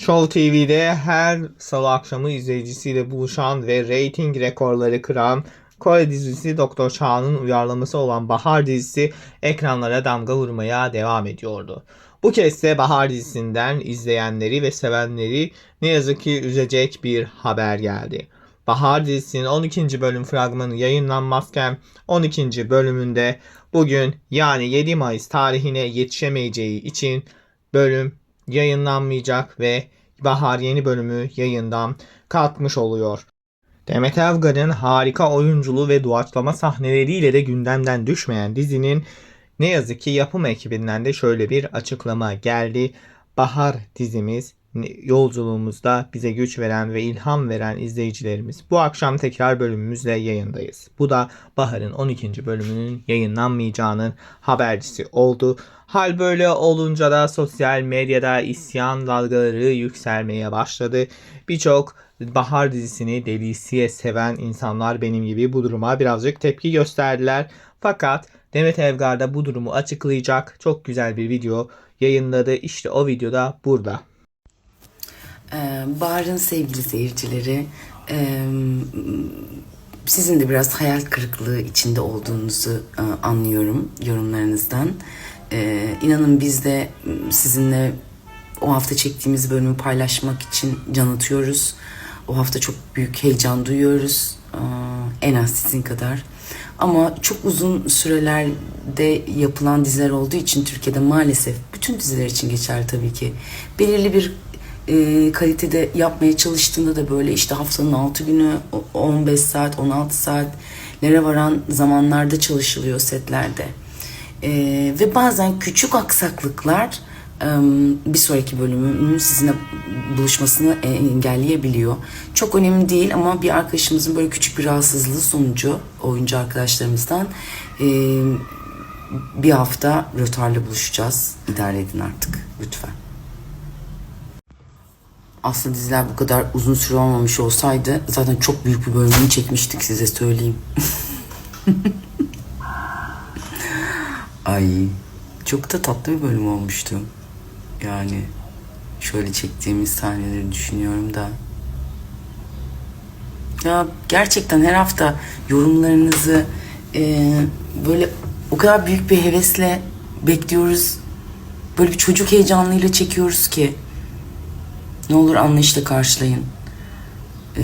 Show TV'de her salı akşamı izleyicisiyle buluşan ve reyting rekorları kıran Kore dizisi Doktor Cha'nın uyarlaması olan Bahar dizisi ekranlara damga vurmaya devam ediyordu. Bu kez de Bahar dizisinden izleyenleri ve sevenleri ne yazık ki üzecek bir haber geldi. Bahar dizisinin 12. bölüm fragmanı yayınlanmazken 12. bölümünde bugün yani 7 Mayıs tarihine yetişemeyeceği için bölüm yayınlanmayacak ve Bahar yeni bölümü yayından kalkmış oluyor. Demet Evgar'ın harika oyunculuğu ve doğaçlama sahneleriyle de gündemden düşmeyen dizinin ne yazık ki yapım ekibinden de şöyle bir açıklama geldi. Bahar dizimiz yolculuğumuzda bize güç veren ve ilham veren izleyicilerimiz. Bu akşam tekrar bölümümüzle yayındayız. Bu da Bahar'ın 12. bölümünün yayınlanmayacağının habercisi oldu. Hal böyle olunca da sosyal medyada isyan dalgaları yükselmeye başladı. Birçok Bahar dizisini delisiye seven insanlar benim gibi bu duruma birazcık tepki gösterdiler. Fakat Demet Evgar da bu durumu açıklayacak çok güzel bir video yayınladı. İşte o videoda burada. Ee, Bahar'ın sevgili seyircileri, e, sizin de biraz hayal kırıklığı içinde olduğunuzu e, anlıyorum yorumlarınızdan. E, İnanın biz de sizinle o hafta çektiğimiz bölümü paylaşmak için can atıyoruz. O hafta çok büyük heyecan duyuyoruz. E, En az sizin kadar. Ama çok uzun sürelerde yapılan diziler olduğu için Türkiye'de maalesef bütün diziler için geçerli tabii ki. Belirli bir e, kalitede yapmaya çalıştığında da böyle işte haftanın 6 günü o- 15 saat 16 saatlere varan zamanlarda çalışılıyor setlerde. E, ve bazen küçük aksaklıklar bir sonraki bölümün sizinle buluşmasını e, engelleyebiliyor. Çok önemli değil ama bir arkadaşımızın böyle küçük bir rahatsızlığı sonucu oyuncu arkadaşlarımızdan e, bir hafta rötarla buluşacağız. İdare edin artık lütfen. Aslında diziler bu kadar uzun süre olmamış olsaydı zaten çok büyük bir bölümünü çekmiştik size söyleyeyim. Ay çok da tatlı bir bölüm olmuştu. Yani şöyle çektiğimiz sahneleri düşünüyorum da. Ya gerçekten her hafta yorumlarınızı e, böyle o kadar büyük bir hevesle bekliyoruz. Böyle bir çocuk heyecanıyla çekiyoruz ki. Ne olur anlayışla karşılayın. Ee,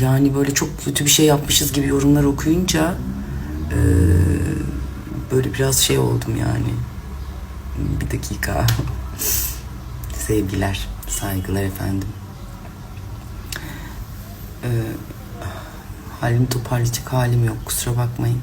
yani böyle çok kötü bir şey yapmışız gibi yorumlar okuyunca ee, böyle biraz şey oldum yani. Bir dakika. Sevgiler, saygılar efendim. Ee, halimi toparlayacak halim yok kusura bakmayın.